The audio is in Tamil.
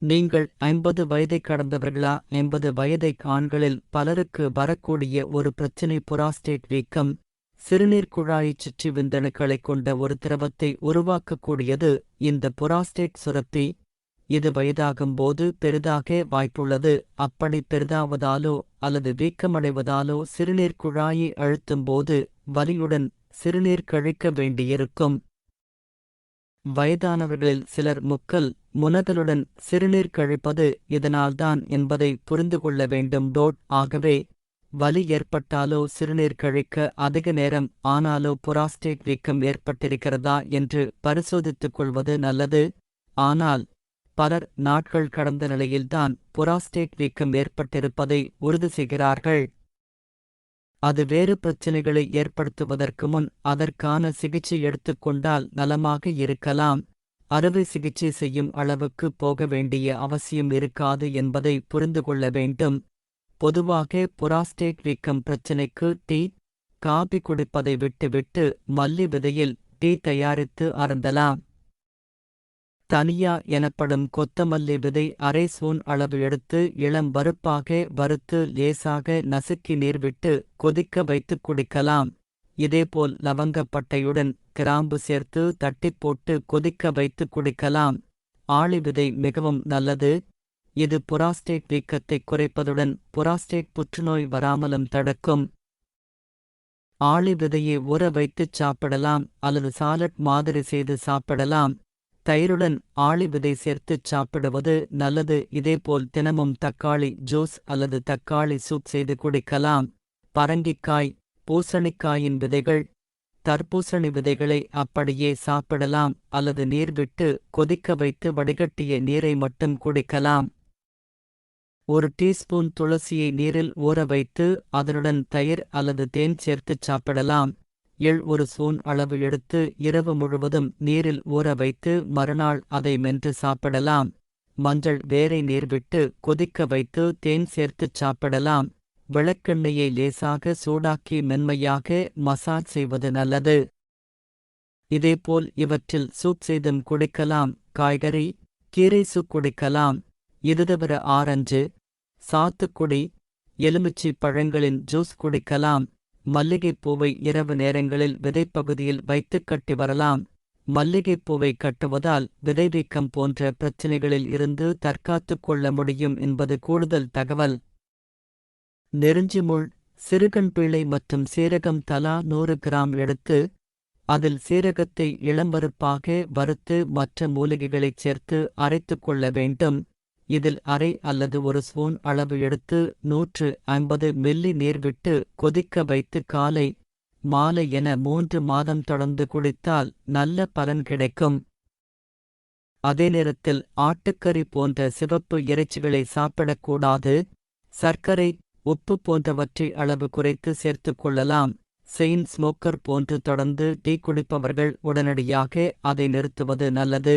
நீங்கள் ஐம்பது வயதை கடந்தவர்களா? எண்பது வயதை ஆண்களில் பலருக்கு வரக்கூடிய ஒரு பிரச்சினை புராஸ்டேட் வீக்கம். சிறுநீர் குழாயைச் சுற்றி விந்தணுக்களைக் கொண்ட ஒரு திரவத்தை உருவாக்கக்கூடியது இந்த புராஸ்டேட் சுரப்பி. இது வயதாகும்போது பெரிதாக வாய்ப்புள்ளது. அப்படி பெரிதாவதாலோ அல்லது வீக்கமடைவதாலோ சிறுநீர் குழாயை அழுத்தும்போது வலியுடன் சிறுநீர் கழிக்க வேண்டியிருக்கும். வயதானவர்களில் சிலர் முக்கல் முனதலுடன் சிறுநீர் கழிப்பது இதனால்தான் என்பதை புரிந்து கொள்ள வேண்டும் டோட். ஆகவே வலி ஏற்பட்டாலோ சிறுநீர் கழிக்க அதிக நேரம் ஆனாலோ புராஸ்டேட் வீக்கம் ஏற்பட்டிருக்கிறதா என்று பரிசோதித்துக் கொள்வது நல்லது. ஆனால் பலர் நாட்கள் கடந்த நிலையில்தான் புராஸ்டேட் வீக்கம் ஏற்பட்டிருப்பதை உறுதி செய்கிறார்கள். அது வேறு பிரச்சினைகளை ஏற்படுத்துவதற்கு முன் அதற்கான சிகிச்சை எடுத்துக்கொண்டால் நலமாக இருக்கலாம். அறுவை சிகிச்சை செய்யும் அளவுக்கு போக வேண்டிய அவசியம் இருக்காது என்பதை புரிந்து கொள்ள வேண்டும். பொதுவாக புராஸ்டேட் வீக்கம் பிரச்சினைக்கு டீ காபி குடிப்பதை விட்டுவிட்டு மல்லி விதையில் டீ தயாரித்து அருந்தலாம். தனியா எனப்படும் கொத்தமல்லி விதை அரை ஸ்பூன் அளவு எடுத்து இளம் வறுப்பாக வறுத்து லேசாக நசுக்கி நீர் விட்டு கொதிக்க வைத்து குடிக்கலாம். இதேபோல் லவங்கப்பட்டையுடன் கிராம்பு சேர்த்து தட்டிப் போட்டு கொதிக்க வைத்து குடிக்கலாம். ஆளி விதை மிகவும் நல்லது. இது புராஸ்டேட் வீக்கத்தை குறைப்பதுடன் புராஸ்டேட் புற்றுநோய் வராமலும் தடுக்கும். ஆளி விதையை ஊற வைத்துச் சாப்பிடலாம் அல்லது சாலட் மாதிரி செய்து சாப்பிடலாம். தயிருடன் ஆளி விதை சேர்த்துச் சாப்பிடுவது நல்லது. இதேபோல் தினமும் தக்காளி ஜூஸ் அல்லது தக்காளி சூப் செய்து குடிக்கலாம். பரங்கிக்காய் பூசணிக்காயின் விதைகள். தர்பூசணி விதைகளை அப்படியே சாப்பிடலாம் அல்லது நீர் விட்டு கொதிக்க வைத்து வடிகட்டிய நீரை மட்டும் குடிக்கலாம். ஒரு டீஸ்பூன் துளசியை நீரில் ஊற வைத்து அதனுடன் தயிர் அல்லது தேன் சேர்த்துச் சாப்பிடலாம். எள் ஒரு சூன் அளவு எடுத்து இரவு முழுவதும் நீரில் ஊற வைத்து மறுநாள் அதை மென்று சாப்பிடலாம். மஞ்சள் வேரை நீர் விட்டு கொதிக்க வைத்து தேன் சேர்த்துச் சாப்பிடலாம். விளக்கெண்ணெயை லேசாக சூடாக்கி மென்மையாக மசாஜ் செய்வது நல்லது. இதேபோல் இவற்றில் சூப் செய்தும் குடிக்கலாம். காய்கறி கீரை சூப் குடிக்கலாம். இது தவிர ஆரஞ்சு சாத்துக்குடி எலுமிச்சை பழங்களின் ஜூஸ் குடிக்கலாம். மல்லிகைப்பூவை இரவு நேரங்களில் விதைப்பகுதியில் வைத்துக் கட்டி வரலாம். மல்லிகைப்பூவை கட்டுவதால் விதைவீக்கம் போன்ற பிரச்சினைகளில் இருந்து தற்காத்துக் கொள்ள முடியும் என்பது கூடுதல் தகவல். நெருஞ்சிமுள் சிறுகண்பிள்ளை மற்றும் சீரகம் தலா நூறு கிராம் எடுத்து அதில் சீரகத்தை இளம்பருப்பாக வறுத்து மற்ற மூலிகைகளைச் சேர்த்து அரைத்துக் கொள்ள வேண்டும். இதில் அரை அல்லது ஒரு ஸ்பூன் அளவு எடுத்து நூற்று ஐம்பது மில்லி நீர் விட்டு கொதிக்க வைத்து காலை மாலை என மூன்று மாதம் தொடர்ந்து குடித்தால் நல்ல பலன் கிடைக்கும். அதே நேரத்தில் ஆட்டுக்கறி போன்ற சிவப்பு இறைச்சிகளை சாப்பிடக்கூடாது சர்க்கரை உப்பு போன்றவற்றை அளவு குறைத்து சேர்த்துக் கொள்ளலாம். செயின் ஸ்மோக்கர் போன்று தொடர்ந்து டீ குடிப்பவர்கள் உடனடியாக அதை நிறுத்துவது நல்லது.